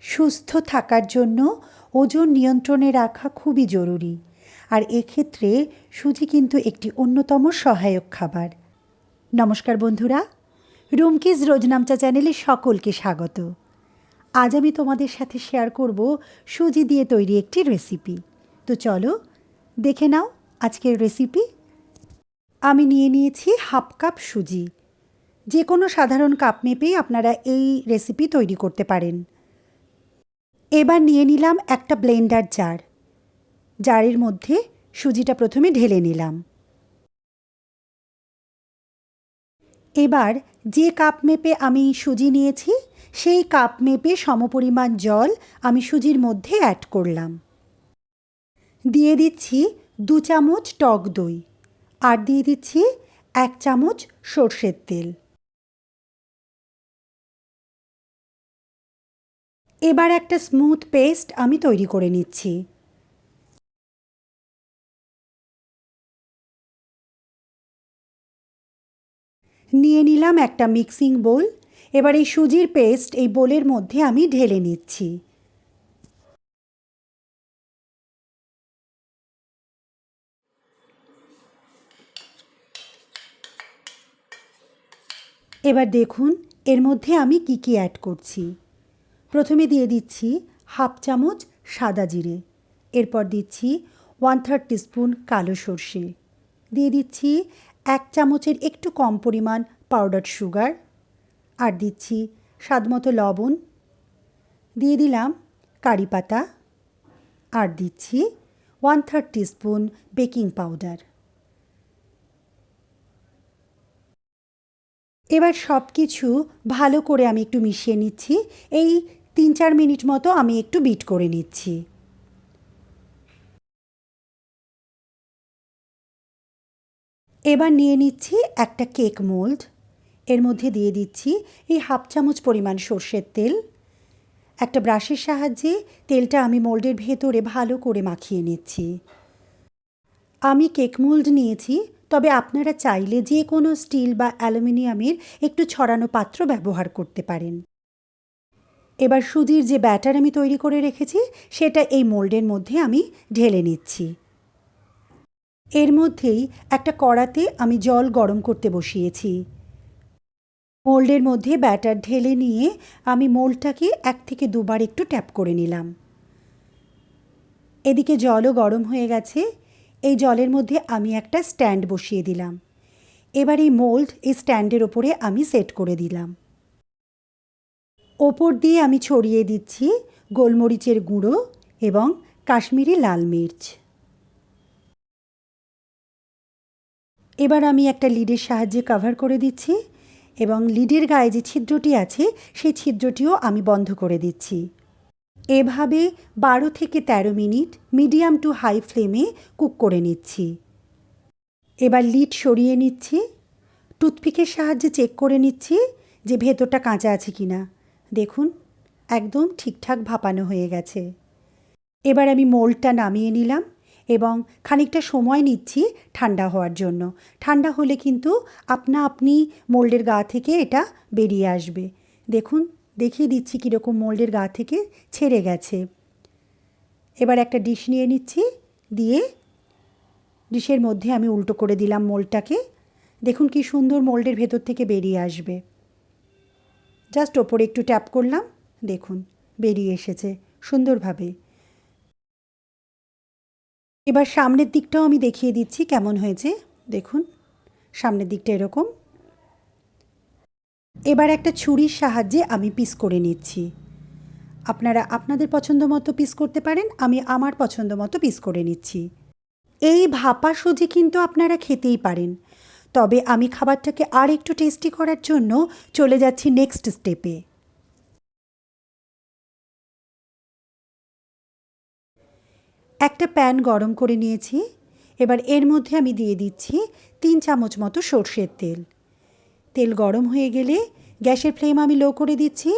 সুস্থ থাকার জন্য ওজন নিয়ন্ত্রণে রাখা খুবই জরুরি। আর এক্ষেত্রে সুজি কিন্তু একটি অন্যতম সহায়ক খাবার। নমস্কার বন্ধুরা রুমকিজ রোজনামচা চ্যানেলে সকলকে স্বাগত। আজ আমি তোমাদের সাথে শেয়ার করব সুজি দিয়ে তৈরি একটি রেসিপি। তো চলো, দেখে নাও আজকের রেসিপি। আমি নিয়ে নিয়েছি হাফ কাপ সুজি। যে কোনো সাধারণ কাপ মেপেই আপনারা এই রেসিপি তৈরি করতে পারেন। এবার নিয়ে নিলাম একটা ব্লেন্ডার জার। জারের মধ্যে সুজিটা প্রথমে ঢেলে নিলাম। এবার যে কাপ মেপে আমি সুজি নিয়েছি, সেই কাপ মেপে সমপরিমাণ জল আমি সুজির মধ্যে অ্যাড করলাম। দিয়ে দিচ্ছি দু চামচ টক দই আর দিয়ে দিচ্ছি এক চামচ সর্ষের তেল। এবার একটা স্মুথ পেস্ট আমি তৈরি করে নিচ্ছি। নিয়ে নিলাম একটা মিক্সিং বোল এবার এই সুজির পেস্ট এই বোলের মধ্যে আমি ঢেলে নিচ্ছি। এবার দেখুন, এর মধ্যে আমি কি কি অ্যাড করছি। প্রথমে দিয়ে দিচ্ছি হাফ চামচ সাদা জিরে। এরপর দিচ্ছি ওয়ান থার্ড টিস্পুন কালো সর্ষে। দিয়ে দিচ্ছি এক চামচের একটু কম পরিমাণ পাউডার সুগার আর দিচ্ছি স্বাদমতো লবণ। দিয়ে দিলাম কারি পাতা। আর দিচ্ছি one third teaspoon baking powder এবার সব কিছু ভালো করে আমি একটু মিশিয়ে নিচ্ছি। এই তিন চার মিনিট মতো আমি একটু বিট করে নিচ্ছি। এবার নিয়ে নিচ্ছি একটা কেক মোল্ড। এর মধ্যে দিয়ে দিচ্ছি এই হাফ চামচ পরিমাণ সর্ষের তেল। একটা ব্রাশের সাহায্যে তেলটা আমি মোল্ডের ভেতরে ভালো করে মাখিয়ে নিচ্ছি। আমি কেক মোল্ড নিয়েছি, তবে আপনারা চাইলে যে কোনো স্টিল বা অ্যালুমিনিয়ামের একটু ছড়ানো পাত্র ব্যবহার করতে পারেন। এবার সুজির যে ব্যাটার আমি তৈরি করে রেখেছি, সেটা এই মোল্ডের মধ্যে আমি ঢেলে নিচ্ছি। এর মধ্যেই একটা কড়াতে আমি জল গরম করতে বসিয়েছি। মোল্ডের মধ্যে ব্যাটার ঢেলে নিয়ে আমি মোল্ডটাকে এক থেকে দুবার একটু ট্যাপ করে নিলাম। এদিকে জলও গরম হয়ে গেছে। এই জলের মধ্যে আমি একটা স্ট্যান্ড বসিয়ে দিলাম। এবার এই মোল্ড এই স্ট্যান্ডের ওপরে আমি সেট করে দিলাম। ওপর দিয়ে আমি ছড়িয়ে দিচ্ছি গোলমরিচের গুঁড়ো এবং কাশ্মীরি লাল মির্চ। এবার আমি একটা লিডের সাহায্যে কভার করে দিচ্ছি এবং লিডের গায়ে যে ছিদ্রটি আছে, সেই ছিদ্রটিও আমি বন্ধ করে দিচ্ছি। এভাবে বারো থেকে ১৩ মিনিট মিডিয়াম টু হাই ফ্লেমে কুক করে নিচ্ছি। এবার লিড সরিয়ে নিচ্ছি। টুথপিকের সাহায্যে চেক করে নিচ্ছি যে ভেতরটা কাঁচা আছে কি না দেখুন, একদম ঠিকঠাক ভাপানো হয়ে গেছে। এবার আমি মোল্ডটা নামিয়ে নিলাম এবং খানিকটা সময় নিচ্ছি ঠান্ডা হওয়ার জন্য। ঠান্ডা হলে কিন্তু আপনা আপনি মোল্ডের গা থেকে এটা বেরিয়ে আসবে। দেখুন, দেখিয়ে দিচ্ছি কীরকম মোল্ডের গা থেকে ছেড়ে গেছে। এবার একটা ডিশ নিয়ে নিচ্ছি, দিয়ে ডিশের মধ্যে আমি উল্টো করে দিলাম মোল্ডটাকে দেখুন কি সুন্দর মোল্ডের ভেতর থেকে বেরিয়ে আসবে। জাস্ট ওপরে একটু ট্যাপ করলাম, দেখুন, বেরিয়ে এসেছে, সুন্দরভাবে। এবার সামনের দিকটাও আমি দেখিয়ে দিচ্ছি কেমন হয়েছে, দেখুন, সামনের দিকটা এরকম। এবার একটা ছুরির সাহায্যে আমি পিস করে নিচ্ছি। আপনারা আপনাদের পছন্দ মতো পিস করতে পারেন, আমি আমার পছন্দ মতো পিস করে নিচ্ছি। এই ভাপা সুজি কিন্তু আপনারা খেতেই পারেন। তবে আমি খাবারটাকে আর একটু টেস্টি করার জন্য চলে যাচ্ছি নেক্সট স্টেপে একটা প্যান গরম করে নিয়েছি, এবার এর মধ্যে আমি দিয়ে দিচ্ছি তিন চামচ মতো সর্ষের তেল। তেল গরম হয়ে গেলে গ্যাসের ফ্লেম আমি লো করে দিচ্ছি,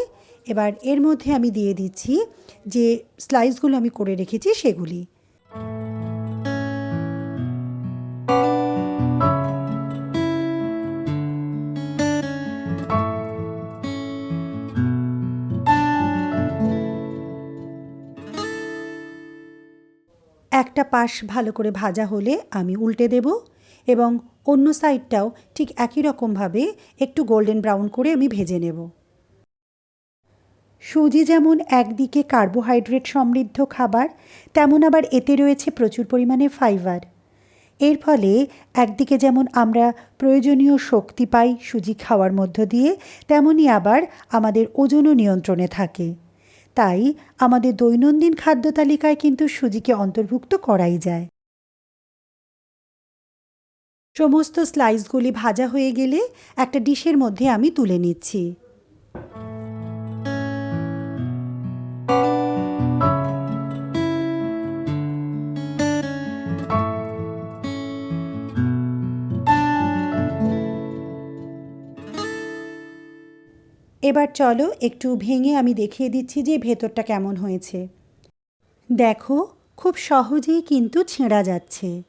এবার এর মধ্যে আমি দিয়ে দিচ্ছি যে স্লাইসগুলো আমি করে রেখেছি সেগুলি। একটা পাশ ভালো করে ভাজা হলে আমি উল্টে দেব এবং অন্য সাইডটাও ঠিক একই রকমভাবে একটু গোল্ডেন ব্রাউন করে আমি ভেজে নেব। সুজি যেমন একদিকে কার্বোহাইড্রেট সমৃদ্ধ খাবার, তেমন আবার এতে রয়েছে প্রচুর পরিমাণে ফাইবার এর ফলে একদিকে যেমন আমরা প্রয়োজনীয় শক্তি পাই সুজি খাওয়ার মধ্য দিয়ে তেমনই আবার আমাদের ওজনও নিয়ন্ত্রণে থাকে। তাই আমাদের দৈনন্দিন খাদ্য তালিকায় কিন্তু সুজিকে অন্তর্ভুক্ত করাই যায়। সমস্ত স্লাইসগুলি ভাজা হয়ে গেলে একটা ডিশের মধ্যে আমি তুলে নিচ্ছি। এবার চলো একটু ভেঙে আমি দেখিয়ে দিচ্ছি যে ভেতরটা কেমন হয়েছে। দেখো, খুব সহজেই কিন্তু ছেঁড়া যাচ্ছে।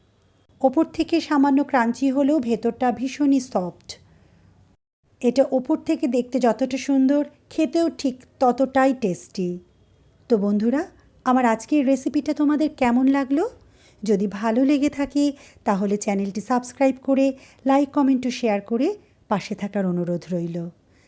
ওপর থেকে সামান্য ক্রাঞ্চি হলেও ভেতরটা ভীষণই সফট। এটা ওপর থেকে দেখতে যতটা সুন্দর, খেতেও ঠিক ততটাই টেস্টি। তো বন্ধুরা, আমার আজকের রেসিপিটা তোমাদের কেমন লাগল? যদি ভালো লেগে থাকে, তাহলে চ্যানেলটি সাবস্ক্রাইব করে, লাইক, কমেন্ট ও শেয়ার করে পাশে থাকার অনুরোধ রইল।